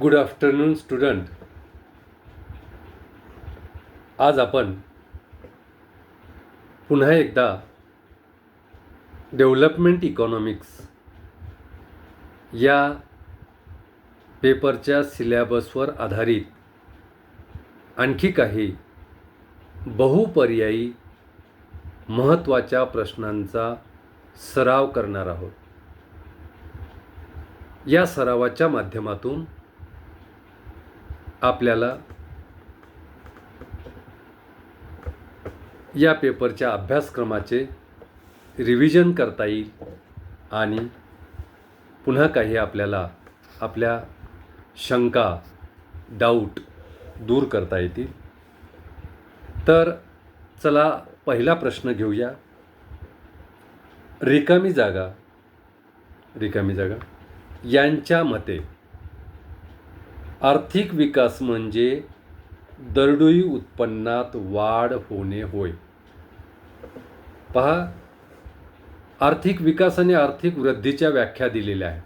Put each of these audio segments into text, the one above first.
Good afternoon student. आज आपण पुन्हा एकदा डेव्हलपमेंट इकॉनॉमिक्स या पेपरच्या सिलॅबसवर आधारित आणखी काही बहुपर्यायी महत्त्वाच्या प्रश्नांचा सराव करणार आहोत. या सरावाच्या माध्यमातून आपल्याला या पेपरच्या अभ्यासक्रमाचे रिव्हिजन करता येईल आणि पुन्हा काही आपल्याला आपल्या शंका डाऊट दूर करता येतील. तर चला पहिला प्रश्न घेऊया. रिकामी जागा रिकामी जागा यांच्या मते आर्थिक विकास म्हणजे दरडोई उत्पन्नात वाढ होणे होय. पहा आर्थिक विकास आणि आर्थिक वृद्धीच्या व्याख्या दिलेल्या आहे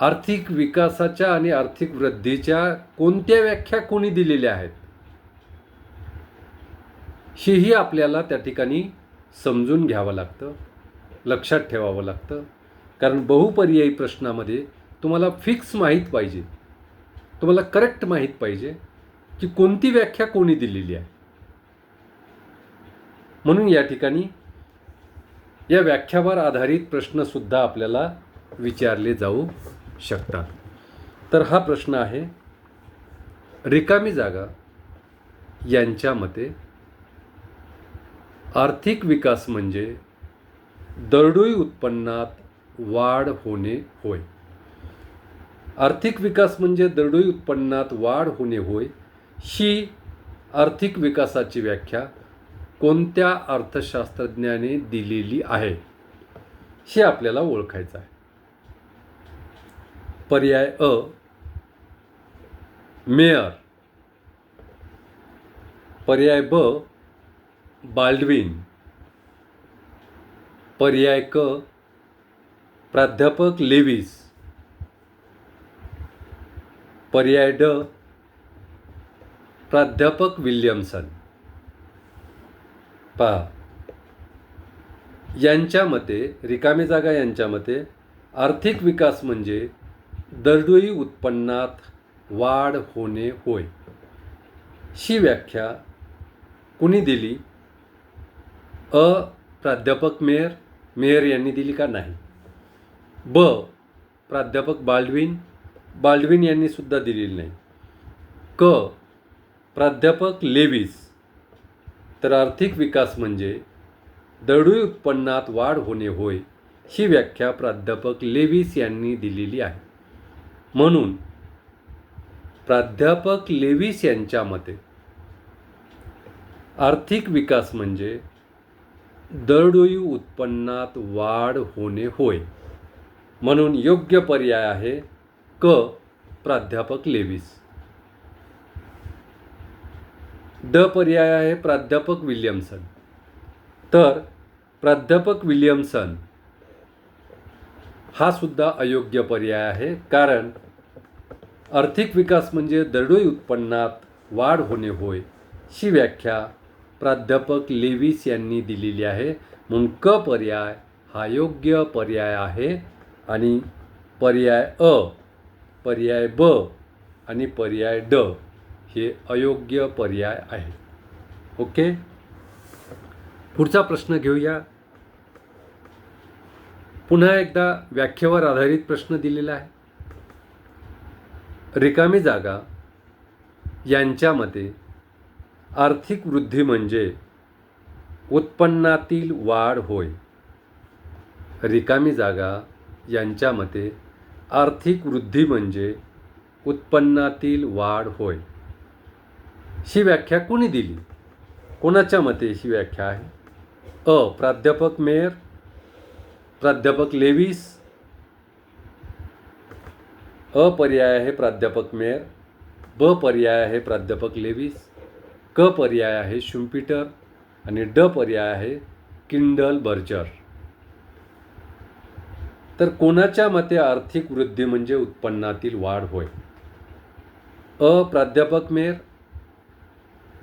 आर्थिक विकासाच्या आणि आर्थिक वृद्धीच्या कोणत्या व्याख्या कोणी दिलेल्या आहेत? हेही आपल्याला त्या ठिकाणी समजून घ्यावं लागतं लक्षात ठेवावं लागतं. कारण बहुपर्यायी प्रश्नामध्ये तुम्हाला फिक्स माहीत पाहिजे. तुम्हाला करेक्ट माहीत पाहिजे की कोणती व्याख्या कोणी दिलेली आहे. म्हणून या ठिकाणी या व्याख्यावर आधारित प्रश्नसुद्धा आपल्याला विचारले जाऊ शकतात. तर हा प्रश्न आहे रिकामी जागा यांच्या मते आर्थिक विकास म्हणजे दरडोई उत्पन्नात वाढ होणे होय. आर्थिक विकास म्हणजे दरडोई उत्पन्नात वाढ होणे होय ही आर्थिक विकासाची व्याख्या कोणत्या अर्थशास्त्रज्ञाने दिलेली आहे हे आपल्याला ओळखायचं आहे. पर्याय अ मेयर. पर्याय ब बाल्डविन. पर्याय क प्राध्यापक लेविस. पर्याय ड. प्राध्यापक विल्यमसन. पहा यांच्या मते रिकामी जागा यांच्या मते आर्थिक विकास म्हणजे दरडोई उत्पन्नात वाढ होणे होय. ही व्याख्या कुणी दिली? अ. प्राध्यापक मेयर. मेयर यांनी दिली का नाही? ब. प्राध्यापक बाल्डविन. बाल्डविन यांनी सुद्धा दिलेली नाही. क. प्राध्यापक लेविस. तर आर्थिक विकास म्हणजे दरडोई उत्पन्नात वाढ होणे होय ही व्याख्या प्राध्यापक लेविस यांनी दिलेली आहे. म्हणून प्राध्यापक लेविस यांच्या मते आर्थिक विकास म्हणजे दरडोई उत्पन्नात वाढ होणे होय म्हणून योग्य पर्याय आहे क. प्राध्यापक लेविस. ड पर्याय आहे प्राध्यापक विल्यमसन. तर प्राध्यापक विल्यमसन हा सुद्धा अयोग्य पर्याय आहे कारण आर्थिक विकास म्हणजे दरडोई उत्पन्नात वाढ होणे होय ही व्याख्या प्राध्यापक लेविस यांनी दिलेली आहे. म्हणून क पर्याय हा योग्य पर्याय आहे आणि पर्याय अ पर्याय ब आणि पर्याय ड हे अयोग्य पर्याय आहे. ओके? पुढचा प्रश्न घेऊया. पुन्हा एकदा व्याख्येवर आधारित प्रश्न दिलेला आहे. रिकामी जागा यांच्या मते आर्थिक वृद्धी म्हणजे उत्पन्नातील वाढ होय. रिकामी जागा यांच्या मते आर्थिक वृद्धी म्हणजे उत्पन्नातील वाढ होय. ही व्याख्या कोणी दिली? कोणाच्या मते ही व्याख्या आहे? अ. प्राध्यापक मेयर. प्राध्यापक लेविस. अ. पर्याय आहे प्राध्यापक मेयर. ब. पर्याय आहे प्राध्यापक लेविस. क. पर्याय आहे शुम्पिटर. आणि ड. पर्याय आहे किंडल बर्जर. तर कोणाच्या मते आर्थिक वृद्धी म्हणजे उत्पन्नातील वाढ होय? अ. प्राध्यापक मेर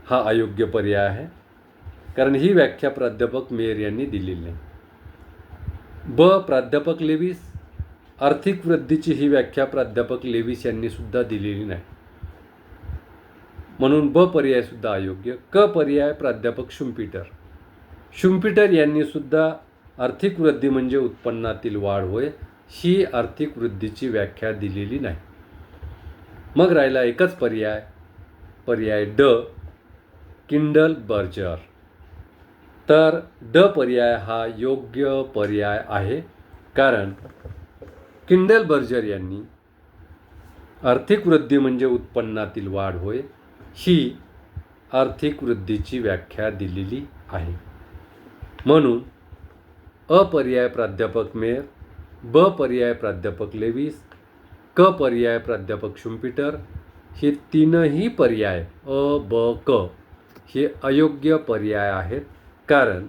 हा अयोग्य पर्याय आहे कारण ही व्याख्या प्राध्यापक मेयर यांनी दिलेली नाही ब. प्राध्यापक लेविस आर्थिक वृद्धीची ही व्याख्या प्राध्यापक लेविस यांनी सुद्धा दिलेली नाही. म्हणून ब पर्याय सुद्धा अयोग्य क पर्याय प्राध्यापक शुम्पिटर शुम्पिटर यांनी सुद्धा आर्थिक वृद्धी म्हणजे उत्पन्नातील वाढ होय ही आर्थिक वृद्धीची व्याख्या दिलेली नाही. मग राहिला एकच पर्याय पर्याय ड किंडल बर्जर. तर ड पर्याय हा योग्य पर्याय आहे कारण किंडल बर्जर यांनी आर्थिक वृद्धी म्हणजे उत्पन्नातील वाढ होय ही आर्थिक वृद्धीची व्याख्या दिलेली आहे. म्हणून अ पर्याय प्राध्यापक मेयर ब पर्याय प्राध्यापक लेविस क पर्याय प्राध्यापक शुम्पिटर हे तीनही पर्याय अ ब क हे अयोग्य पर्याय आहेत. कारण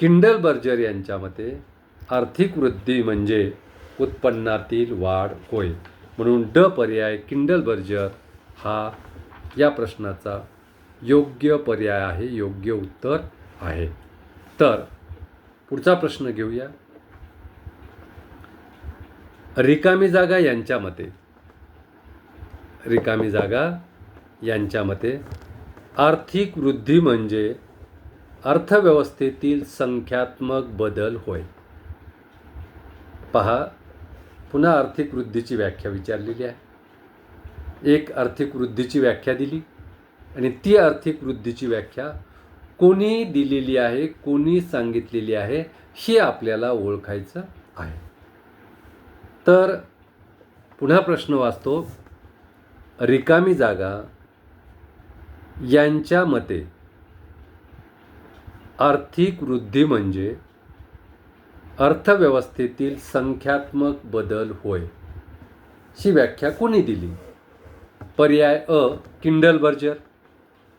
किंडल बर्जर यांच्या मते आर्थिक वृद्धी म्हणजे उत्पन्नातील वाढ होय. म्हणून ड पर्याय किंडल बर्जर हा या प्रश्नाचा योग्य पर्याय आहे योग्य उत्तर आहे. तर पुढचा प्रश्न घेऊया. रिकामी जागा यांच्या मते. रिकामी जागा यांच्या मते. आर्थिक वृद्धी म्हणजे अर्थव्यवस्थेतील संख्यात्मक बदल होय. पहा पुन्हा आर्थिक वृद्धीची व्याख्या विचारलेली आहे. एक आर्थिक वृद्धीची व्याख्या दिली आणि ती आर्थिक वृद्धीची व्याख्या कोणी दिलेली आहे कोणी सांगितलेली आहे हे आपल्याला ओळखायचं आहे. तर पुन्हा प्रश्न वाचतो. रिकामी जागा यांच्या मते आर्थिक वृद्धी म्हणजे अर्थव्यवस्थेतील संख्यात्मक बदल होय ही व्याख्या कोणी दिली? पर्याय अ किंडल बर्जर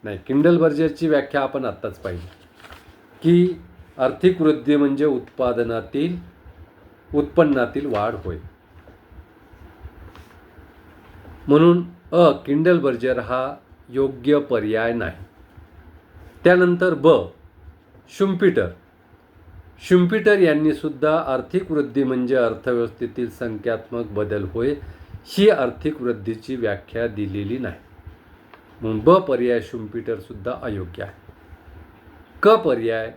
नाही किंडल बर्जरची व्याख्या आपण आत्ताच पाहिली. की आर्थिक वृद्धी म्हणजे उत्पादनातील उत्पन्नातील वाढ होय. म्हणून अ किंडल बर्जर हा योग्य पर्याय नाही. त्यानंतर ब शुम्पिटर शुम्पिटर यांनी सुद्धा आर्थिक वृद्धी म्हणजे अर्थव्यवस्थेतील संख्यात्मक बदल होय ही आर्थिक वृद्धीची व्याख्या दिलेली नाही. म्हणून ब पर्याय शुम्पिटरसुद्धा अयोग्य आहे. क पर्याय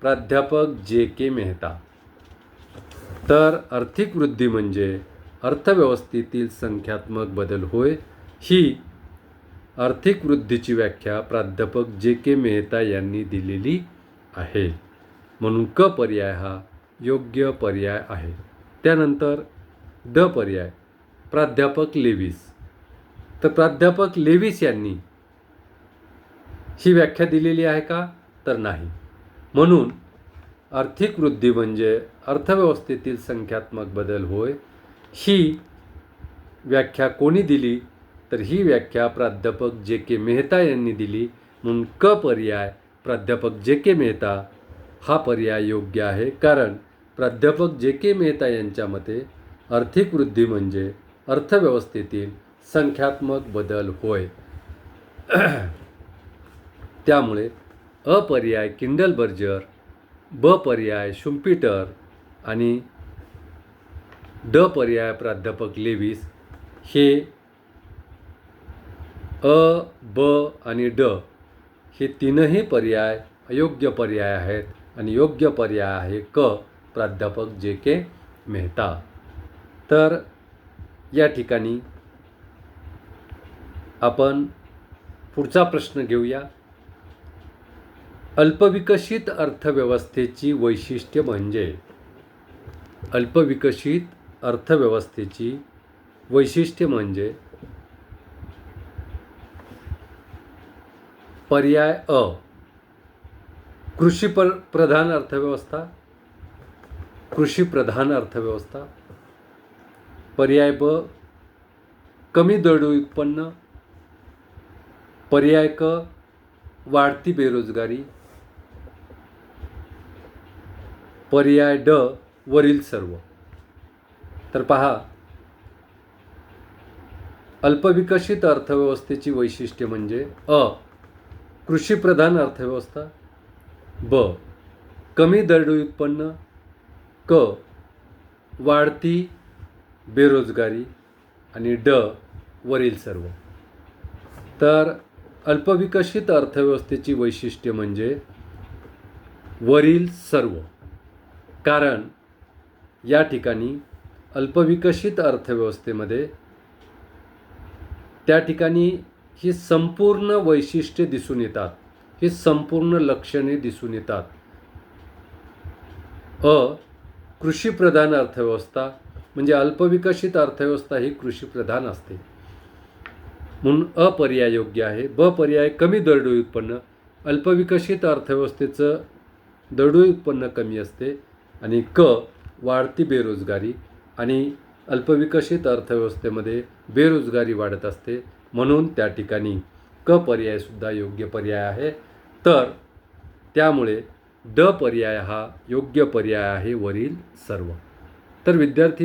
प्राध्यापक जे के मेहता. तर आर्थिक वृद्धी म्हणजे अर्थव्यवस्थेतील संख्यात्मक बदल होय ही आर्थिक वृद्धीची व्याख्या प्राध्यापक जे के मेहता यांनी दिलेली आहे. म्हणून क पर्याय हा योग्य पर्याय आहे. त्यानंतर द पर्याय प्राध्यापक लेविस. तर प्राध्यापक लेविस यांनी ही व्याख्या दिलेली आहे का? तर नाही. म्हणून आर्थिक वृद्धी म्हणजे अर्थव्यवस्थेतील संख्यात्मक बदल होय. ही व्याख्या कोणी दिली? तर ही व्याख्या प्राध्यापक जे के मेहता यांनी दिली. म्हणून क पर्याय प्राध्यापक जे के मेहता हा पर्याय योग्य आहे. कारण प्राध्यापक जे के मेहता यांच्या मते आर्थिक वृद्धी म्हणजे अर्थव्यवस्थेतील संख्यात्मक बदल होय. त्यामुळे अपर्याय किंडल बर्जर ब पर्याय शुम्पिटर आणि ड पर्याय प्राध्यापक लेविस हे अ ब आणि ड हे तीनही पर्याय अयोग्य पर्याय आहेत आणि योग्य पर्याय आहे क प्राध्यापक जे के मेहता. तर या ठिकाणी आपण पुढचा प्रश्न घेऊया. अल्पविकसित अर्थव्यवस्थेची वैशिष्ट्य म्हणजे? अल्पविकसित अर्थव्यवस्थेची वैशिष्ट्य म्हणजे? पर्याय अ. कृषी पर प्रधान अर्थव्यवस्था. कृषी प्रधान अर्थव्यवस्था. पर्याय ब. कमी दरडोई उत्पन्न. पर्याय क वाढती बेरोजगारी. पर्याय ड वरील सर्व. तर पहा. अल्पविकसित अर्थव्यवस्थेची वैशिष्ट्ये म्हणजे अ. कृषीप्रधान अर्थव्यवस्था. ब. कमी दरडोई उत्पन्न. क. वाढती बेरोजगारी. आणि ड. वरील सर्व. तर अल्पविकसित अर्थव्यवस्थेची वैशिष्ट्य म्हणजे वरील सर्व. कारण या ठिकाणी अल्पविकसित अर्थव्यवस्थेमध्ये त्या ठिकाणी ही संपूर्ण वैशिष्ट्ये दिसून येतात. ही संपूर्ण लक्षणे दिसून येतात. अ कृषीप्रधान अर्थव्यवस्था म्हणजे अल्पविकसित अर्थव्यवस्था ही कृषीप्रधान असते. म्हणून अपर्याय योग्य आहे. ब पर्याय कमी दरडोई उत्पन्न. अल्पविकसित अर्थव्यवस्थेचं दरडोई उत्पन्न कमी असते आणि क वाढती बेरोजगारी आणि अल्पविकसित अर्थव्यवस्थेमध्ये बेरोजगारी वाढत असते. म्हणून त्या ठिकाणी क पर्यायसुद्धा योग्य पर्याय आहे. तर त्यामुळे ड पर्याय हा योग्य पर्याय आहे वरील सर्व. तर विद्यार्थी